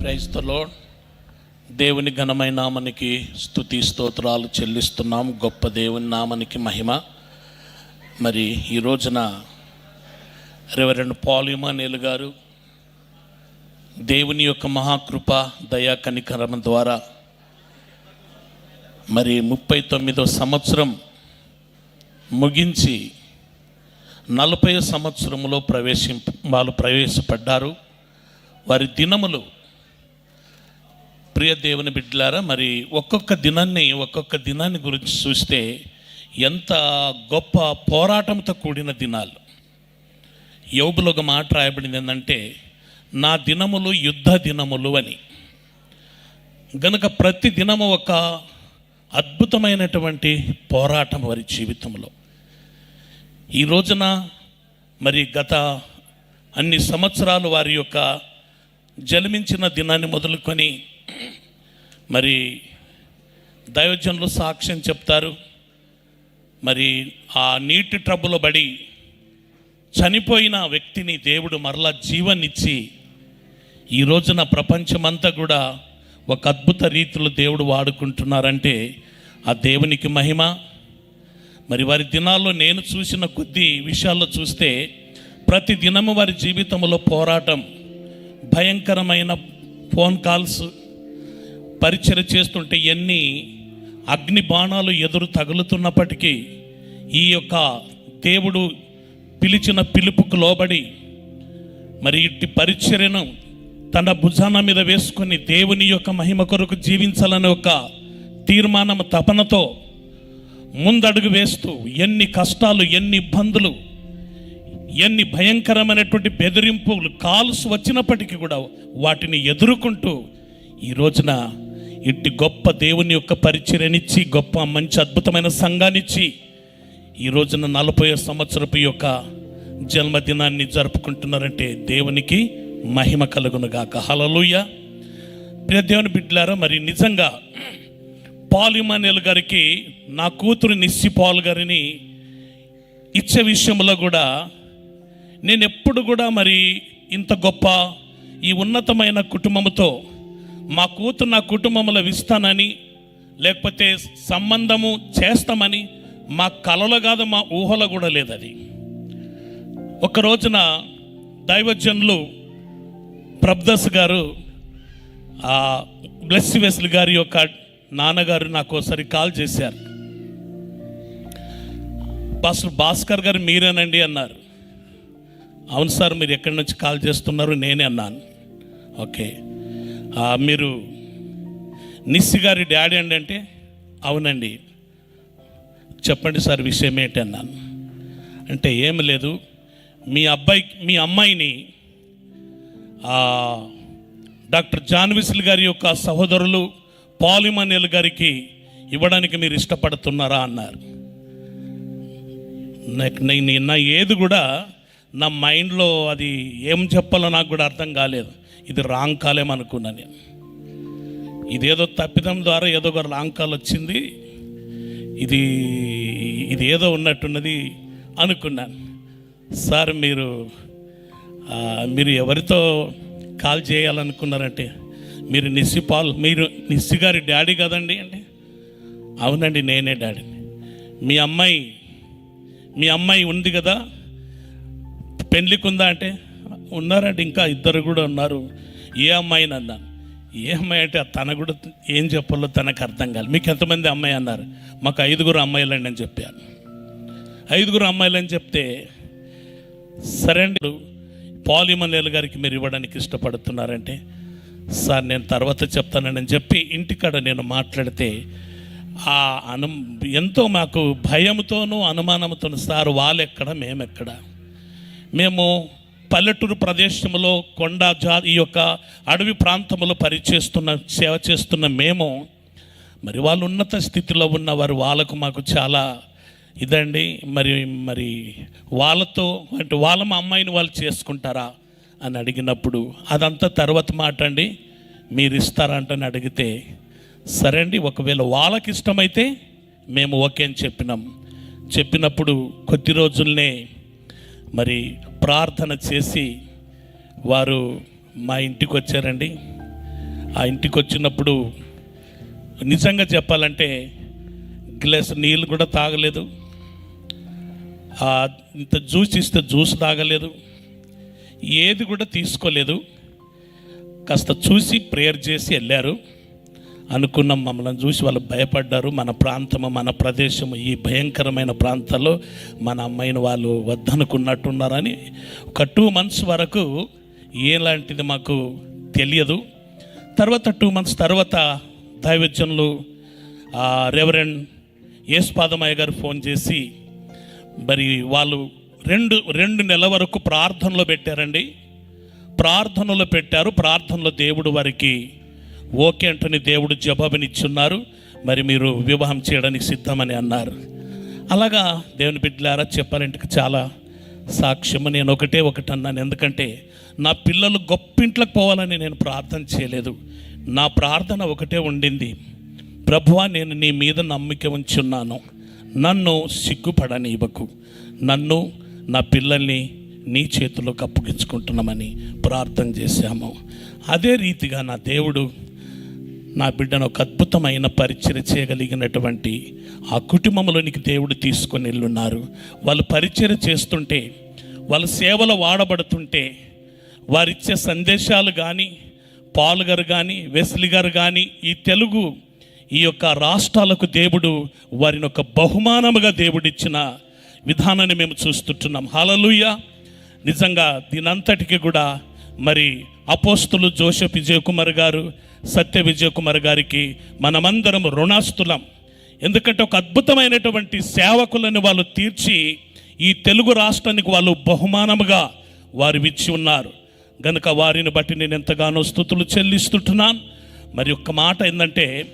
క్రైస్తలో దేవుని ఘనమైన నామనికి స్తుతి స్తోత్రాలు చెల్లిస్తున్నాం. గొప్ప దేవుని నామనికి మహిమ. మరి ఈ రోజున రెవరెండ్ పాలిమానేలు గారు దేవుని యొక్క మహాకృప దయా కనికరం ద్వారా మరి ముప్పై తొమ్మిదో సంవత్సరం ముగించి నలభై సంవత్సరంలో ప్రవేశం వాళ్ళు ప్రవేశపడ్డారు. వారి దినములు ప్రియ దేవుని బిడ్డలారా మరి ఒక్కొక్క దినాన్ని ఒక్కొక్క దినాన్ని గురించి చూస్తే ఎంత గొప్ప పోరాటంతో కూడిన దినాలు. యోబులో ఒక మాట రాయబడింది ఏంటంటే నా దినములు యుద్ధ దినములు అని. గనుక ప్రతి దినము ఒక అద్భుతమైనటువంటి పోరాటం వారి జీవితంలో. ఈ రోజున మరి గత అన్ని సంవత్సరాలు వారి యొక్క జన్మించిన దినాన్ని మొదలుకొని మరి దైవజనులు సాక్ష్యం చెప్తారు. మరి ఆ నీటి ట్రబ్బులో పడి చనిపోయిన వ్యక్తిని దేవుడు మరలా జీవనిచ్చి ఈ రోజున ప్రపంచమంతా కూడా ఒక అద్భుత రీతిలో దేవుడు వాడుకుంటున్నారంటే ఆ దేవునికి మహిమ. మరి వారి దినాల్లో నేను చూసిన కొద్ది విషయాల్లో చూస్తే ప్రతి దినము వారి జీవితంలో పోరాటం భయంకరమైన ఫోన్ కాల్స్ పరిచయ చేస్తుంటే ఎన్ని అగ్ని బాణాలు ఎదురు తగులుతున్నప్పటికీ ఈ యొక్క దేవుడు పిలిచిన పిలుపుకు లోబడి మరి ఇట్టి పరిచర్యను తన భుజాన మీద వేసుకొని దేవుని యొక్క మహిమ కొరకు జీవించాలనే ఒక తీర్మానం తపనతో ముందడుగు వేస్తూ ఎన్ని కష్టాలు ఎన్ని ఇబ్బందులు ఎన్ని భయంకరమైనటువంటి బెదిరింపులు కాల్స్ వచ్చినప్పటికీ కూడా వాటిని ఎదుర్కొంటూ ఈ రోజున ఇట్టి గొప్ప దేవుని యొక్క పరిచయనిచ్చి గొప్ప మంచి అద్భుతమైన సంఘాన్నిచ్చి ఈ రోజున నలభై సంవత్సరపు యొక్క జన్మదినాన్ని జరుపుకుంటున్నారంటే దేవునికి మహిమ కలుగునుగాక హలలుయ ప్రియ దేవుని బిడ్డలారా మరి నిజంగా పాల్ గారికి నా కూతురు నిస్సి పాల్ గారిని ఇచ్చే విషయంలో కూడా నేను ఎప్పుడు కూడా మరి ఇంత గొప్ప ఈ ఉన్నతమైన కుటుంబంతో మా కూతురు నా కుటుంబంలో ఇస్తానని లేకపోతే సంబంధము చేస్తామని మా కలలో కాదు మా ఊహలో కూడా లేదు అది ఒక రోజున దైవజనులు ప్రభదస్ గారు బ్లెస్సి వెస్లు గారి యొక్క నాన్నగారు నాకు ఒకసారి కాల్ చేశారు. పాస్టర్ భాస్కర్ గారు మీరేనండి అన్నారు. అవును సార్ మీరు ఎక్కడి నుంచి కాల్ చేస్తున్నారు? నేనే అన్నాను. ఓకే. మీరు నిస్సి గారి డాడీ అండి అంటే? అవునండి. చెప్పండి సార్ విషయం ఏంటి అన్నాను. అంటే ఏమి లేదు. మీ అబ్బాయి మీ అమ్మాయిని డాక్టర్ జాన్విసిల్ గారి యొక్క సహోదరులు పాలిమానియల్ గారికి ఇవ్వడానికి మీరు ఇష్టపడుతున్నారా అన్నారు. నాకు నేను నా ఏది కూడా నా మైండ్లో అది ఏం చెప్పాలో నాకు కూడా అర్థం కాలేదు. ఇది రాంగ్ కాలేం అనుకున్నా నేను. ఇదేదో తప్పిదం ద్వారా ఏదో ఒక రాంగ్ కాల్ వచ్చింది. ఇది ఇది ఏదో ఉన్నట్టున్నది అనుకున్నాను సార్ మీరు మీరు ఎవరితో కాల్ చేయాలనుకున్నారంటే మీరు నిస్సి పాల్ మీరు నిస్సి గారి డాడీ కదండి అంటే? అవునండి నేనే డాడీని మీ అమ్మాయి మీ అమ్మాయి ఉంది కదా? పెళ్ళికి ఉందా అంటే? ఉన్నారంటే ఇంకా ఇద్దరు కూడా ఉన్నారు. ఏ అమ్మాయిని అన్నాను ఏ అమ్మాయి అంటే తన కూడా ఏం చెప్పాలో తనకు అర్థం కాదు మీకు ఎంతమంది అమ్మాయి అన్నారు? మాకు ఐదుగురు అమ్మాయిలండి అని చెప్పాను ఐదుగురు అమ్మాయిలని చెప్తే సరే అండి పాలిమలేలు గారికి మీరు ఇవ్వడానికి ఇష్టపడుతున్నారంటే సార్ నేను తర్వాత చెప్తానని చెప్పి ఇంటికాడ నేను మాట్లాడితే ఆ అను ఎంతో మాకు భయంతోనూ అనుమానంతోనూ సార్ వాళ్ళెక్కడ మేమెక్కడ? మేము పల్లెటూరు ప్రదేశంలో కొండ జా ఈ యొక్క అడవి ప్రాంతంలో పరిచేస్తున్న సేవ చేస్తున్న మేము మరి వాళ్ళు ఉన్నత స్థితిలో ఉన్నవారు వాళ్ళకు మాకు చాలా ఇదండి. మరి మరి వాళ్ళతో అంటే వాళ్ళ మా అమ్మాయిని వాళ్ళు చేసుకుంటారా? అని అడిగినప్పుడు అదంతా తర్వాత మాట అండి మీరు ఇస్తారంటని అడిగితే సరే అండి ఒకవేళ వాళ్ళకి ఇష్టమైతే మేము ఓకే అని చెప్పినాం. చెప్పినప్పుడు కొద్ది రోజుల్నే మరి ప్రార్థన చేసి వారు మా ఇంటికి వచ్చారండి ఆ ఇంటికి వచ్చినప్పుడు నిజంగా చెప్పాలంటే గ్లాస్ నీళ్ళు కూడా తాగలేదు. ఇంత జ్యూస్ ఇస్తే జ్యూస్ తాగలేదు. ఏది కూడా తీసుకోలేదు. కాస్త చూసి ప్రేయర్ చేసి వెళ్ళారు. అనుకున్నాం మమ్మల్ని చూసి వాళ్ళు భయపడ్డారు. మన ప్రాంతము మన ప్రదేశము ఈ భయంకరమైన ప్రాంతాల్లో మన అమ్మాయిని వాళ్ళు వద్దనుకున్నట్టున్నారని ఒక టూ మంత్స్ వరకు ఏలాంటిది మాకు తెలియదు. తర్వాత టూ మంత్స్ తర్వాత దైవజనులు రెవరెండ్ యేసుపాదమయ్య గారు ఫోన్ చేసి మరి వాళ్ళు రెండు రెండు నెలల వరకు ప్రార్థనలో పెట్టారండి. ప్రార్థనలో పెట్టారు ప్రార్థనలో దేవుడు వారికి ఓకే అంటని దేవుడు జవాబునిచ్చున్నారు. మరి మీరు వివాహం చేయడానికి సిద్ధమని అన్నారు. అలాగా దేవుని బిడ్డలారా చెప్పాలంటే చాలా సాక్ష్యము. నేను ఒకటే ఒకటి అన్నాను ఎందుకంటే నా పిల్లలు గొప్పింట్లోకి పోవాలని నేను ప్రార్థన చేయలేదు. నా ప్రార్థన ఒకటే ఉండింది. ప్రభువా నేను నీ మీద నమ్మిక ఉంచున్నాను. నన్ను సిగ్గుపడనివ్వకు నన్ను నా పిల్లల్ని నీ చేతిలోకి అప్పగించుకుంటున్నామని ప్రార్థన చేశాము. అదే రీతిగా నా దేవుడు నా బిడ్డను ఒక అద్భుతమైన పరిచయం చేయగలిగినటువంటి ఆ కుటుంబంలోనికి దేవుడు తీసుకొని వెళ్ళున్నారు. వాళ్ళు పరిచయం చేస్తుంటే వాళ్ళ సేవలు వాడబడుతుంటే వారిచ్చే సందేశాలు కానీ పాల్ గారు కానీ వెస్లి గారు కానీ ఈ తెలుగు ఈ యొక్క రాష్ట్రాలకు దేవుడు వారిని ఒక బహుమానముగా దేవుడిచ్చిన విధానాన్ని మేము చూస్తుంటున్నాం. హాలలుయ నిజంగా దీనంతటికి కూడా మరి అపోస్తులు జోసెఫ్ విజయకుమార్ గారు సత్య విజయకుమార్ గారికి మనమందరం రుణాస్తులం. ఎందుకంటే ఒక అద్భుతమైనటువంటి సేవకులను వాళ్ళు తీర్చి ఈ తెలుగు రాష్ట్రానికి వాళ్ళు బహుమానముగా వారు ఇచ్చి ఉన్నారు. గనుక వారిని బట్టి నేను ఎంతగానో స్థుతులు చెల్లిస్తుంటున్నాను. మరి ఒక్క మాట ఏంటంటే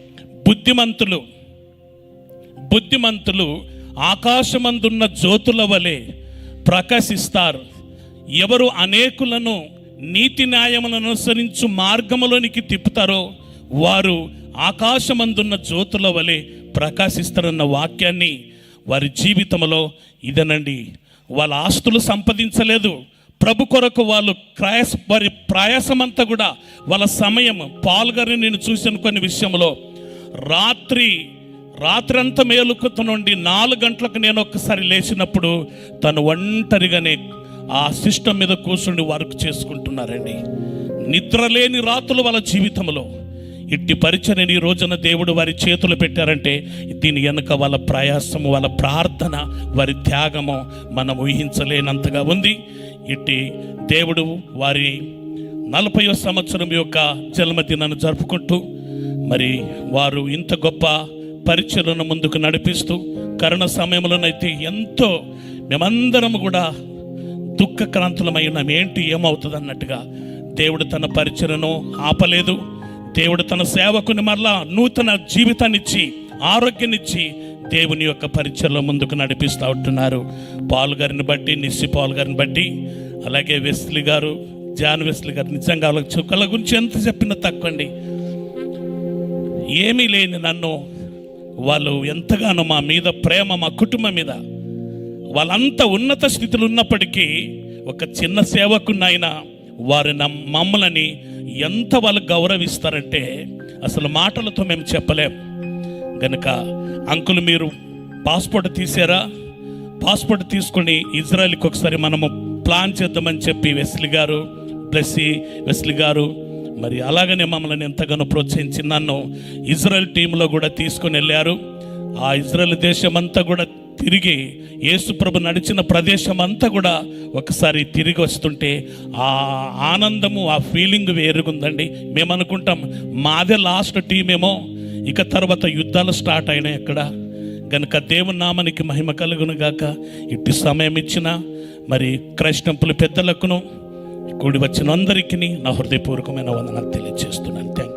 బుద్ధిమంతులు బుద్ధిమంతులు ఆకాశమందున్న జ్యోతుల వలె ప్రకాశిస్తారు. ఎవరు అనేకులను నీతి న్యాయములను అనుసరించు మార్గములోనికి తిప్పుతారో వారు ఆకాశమందున్న జ్యోతుల వలె ప్రకాశిస్తారన్న వాక్యాన్ని వారి జీవితంలో ఇదనండి. వాళ్ళ ఆస్తులు సంపాదించలేదు. ప్రభు కొరకు వాళ్ళు క్రయస్ వారి ప్రయాసమంతా కూడా వాళ్ళ సమయం పాల్గొని నేను చూసిన కొన్ని విషయంలో రాత్రి రాత్రంతా మేలుకుత నుండి నాలుగు గంటలకు నేను ఒక్కసారి లేచినప్పుడు తను ఒంటరిగానే ఆ సిస్టమ్ మీద కూర్చుండి వర్క్ చేసుకుంటున్నారండి. నిద్ర లేని రాత్రులు వాళ్ళ జీవితంలో ఇట్టి పరిచయని ఈ రోజున దేవుడు వారి చేతులు పెట్టారంటే దీని వెనుక వాళ్ళ ప్రయాసము వాళ్ళ ప్రార్థన వారి త్యాగము మనం ఊహించలేనంతగా ఉంది. ఇట్టి దేవుడు వారి నలభైవ సంవత్సరం యొక్క జన్మదినాన్ని జరుపుకుంటూ మరి వారు ఇంత గొప్ప పరిచయలను ముందుకు నడిపిస్తూ కరోనా సమయంలోనైతే ఎంతో మేమందరం కూడా దుఃఖక్రాంతులమై ఉన్నాం. ఏంటి ఏమవుతుంది అన్నట్టుగా దేవుడు తన పరిచయను ఆపలేదు. దేవుడు తన సేవకుని మరలా నూతన జీవితాన్నిచ్చి ఆరోగ్యాన్నిచ్చి దేవుని యొక్క పరిచయలో ముందుకు నడిపిస్తూ ఉంటున్నారు. పాల్ గారిని బట్టి నిస్సి పాల్ గారిని బట్టి అలాగే వెస్లీ గారు జాన్ వెస్లీ గారు నిజంగా వాళ్ళకి చుక్కల గురించి ఎంత చెప్పినా తక్కువండి. ఏమీ లేని నన్ను వాళ్ళు ఎంతగానో మా మీద ప్రేమ మా కుటుంబం మీద వాళ్ళంత ఉన్నత స్థితిలో ఉన్నప్పటికీ ఒక చిన్న సేవకున్నైనా వారు నమ్ మమ్మల్ని ఎంత వాళ్ళు గౌరవిస్తారంటే అసలు మాటలతో మేము చెప్పలేం. గనుక అంకులు మీరు పాస్పోర్ట్ తీసారా? పాస్పోర్ట్ తీసుకుని ఇజ్రాయెల్కి ఒకసారి మనము ప్లాన్ చేద్దామని చెప్పి వెస్లి గారు ప్లస్ వెస్లి గారు మరి అలాగనే మమ్మల్ని ఎంతగానో ప్రోత్సహించి నన్ను ఇజ్రాయెల్ టీంలో కూడా తీసుకుని వెళ్ళారు. ఆ ఇజ్రాయెల్ దేశం అంతా కూడా తిరిగి యేసుప్రభు నడిచిన ప్రదేశం అంతా కూడా ఒకసారి తిరిగి వస్తుంటే ఆ ఆనందము ఆ ఫీలింగ్ వేరుగుందండి. మేము అనుకుంటాం మాదే లాస్ట్ టీమేమో. ఇక తర్వాత యుద్ధాలు స్టార్ట్ అయినాయి అక్కడ. కనుక దేవుని నామానికి మహిమ కలుగును గాక. ఇట్టి సమయం ఇచ్చిన మరి క్రైస్ట్ పెద్దలకును కూడి వచ్చిన అందరికీ నా హృదయపూర్వకమైన వందనాలు తెలియజేస్తున్నాను. థ్యాంక్